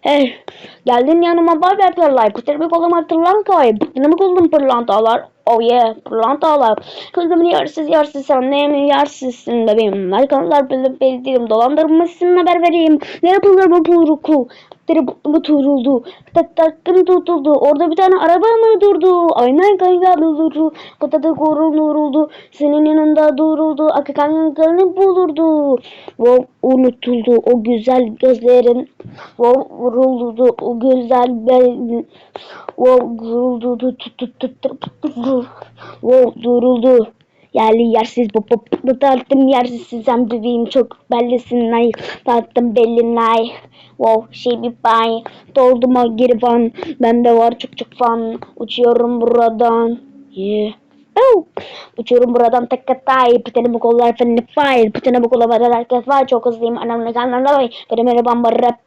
Hey, geldin yanıma bay ver pırlay. Kuterimi koluma tırlan kay. Bıktını koldum pırlantalar. Oh yeah, pırlantalar. Kızım yersiz yersiz sen ne mi yersizsin bebeğim. Arkanlar bilip bildiğim dolandırmışsın haber vereyim. Ne yapılır bu pulruku? Bu turuldu. Tak takım tutuldu. Orada bir tane araba mı durdu? Aynen kayga durdu. Kıtada korunuruldu. Senin yanında duruldu. Akı kankanı bulurdu. Wow, unutuldu o güzel gözlerin. Wow, vuruldu o güzel belin. Wow, vuruldu. Tut tut tut tut. Wow, duruldu. Yerli yersiz bu bu bu tattım yersiz sen bebeğim çok bellisin ay tattım bellin ay wow şey bir bay dolduma geri fan bende var çok çok fan uçuyorum buradan yeah Oh. Uçuyorum buradan tek katay. Pıtını bu kollar fenli fire. Pıtını bu kollar herkes var. Çok hızlıyım. Anamla kanla loy. Benim öyle bamba rap.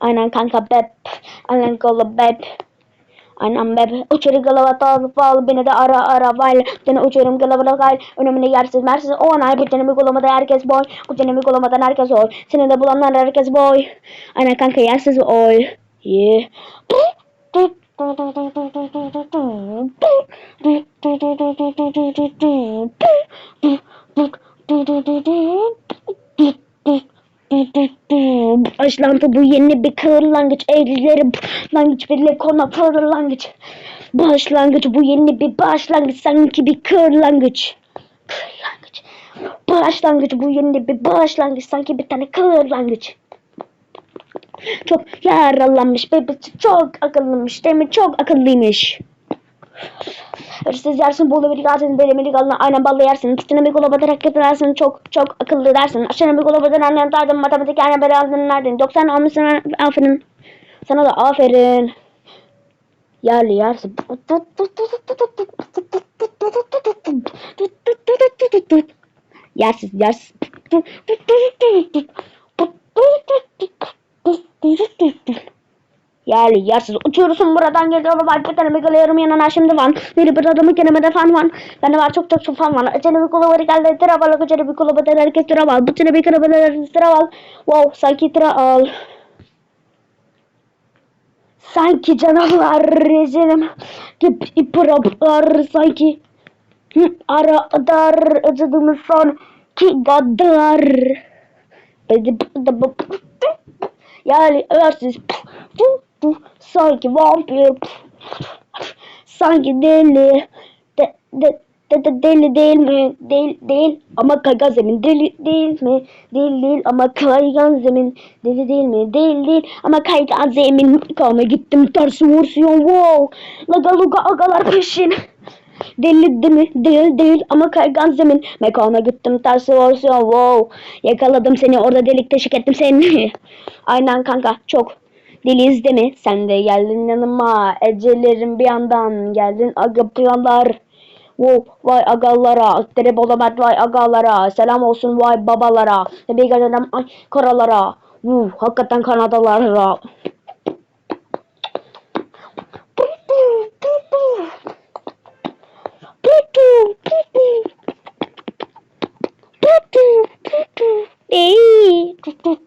Aynen kanka bep. Aynen kola bep. Anam bebe uçarı galavata fal beni de ara ara val. Beni uçurum galavata gal. Önümüne yersiz mersiz o anay bu tenemi kulamada herkes boy. Bu tenemi kulamadan herkes oy. Seni de bulanlar herkes boy. Ana kanka yersiz oy. Yeah Başlantı bu yeni bir kırlangıç evlileri langıç bir kona kırlangıç Başlangıç bu yeni bir başlangıç sanki bir kırlangıç Kırlangıç Başlangıç bu yeni bir başlangıç sanki bir tane kırlangıç Çok yaralanmış bebesi çok akıllıymış değil çok akıllıymış Hırsız yersin, bolu bir yersin, delemeli kalına aynen ballı yersin. Kitine bir kola batarak edersin, çok çok akıllı dersin. Aşağıya bir kola batarak annen dardın, matematik aynen beri aldın nereden? 90 almışsın, aferin. Sana da aferin. Yerli yersin. Yersiz yersiz. Yerli yersiz uçuyorsun buradan geliyorum var bir tane galıyorum yanına şimdi van. Biri bir adamı kendime de fan van. Bende var çok çok çok fan van. İçine bir kula var geldi tıra var içine bir kula var herkes tıra var bu bir var herkes tıra var wow sanki tıra al. Sanki canavar canım gibi ipıraplar sanki. Hı, ara dar acıdığımız son. Ki gadar yani sanki vampir. Sanki deli. De, de, de, de, deli değil mi? Değil değil ama kaygan zemin. Deli değil mi? Değil değil ama kaygan zemin. Deli değil mi? Değil değil ama kaygan zemin. Kana gittim ters versiyon wow! Laga luga agalar peşin. Deli değil mi? Değil değil ama kaygan zemin. Mekana gittim tersi versiyon wow. Yakaladım seni orada delik deşik ettim seni. Aynen kanka çok. Deliyiz değil mi? Sen de geldin yanıma. Ecelerim bir yandan. Geldin aga planlar. Wow, vay agalara, aktarip olamet vay agalara, selam olsun vay babalara, tabi gazetem ay karalara, Vuh, hakikaten Kanadalara. Tutu tutu, tutu tutu, tutu tutu, Hey.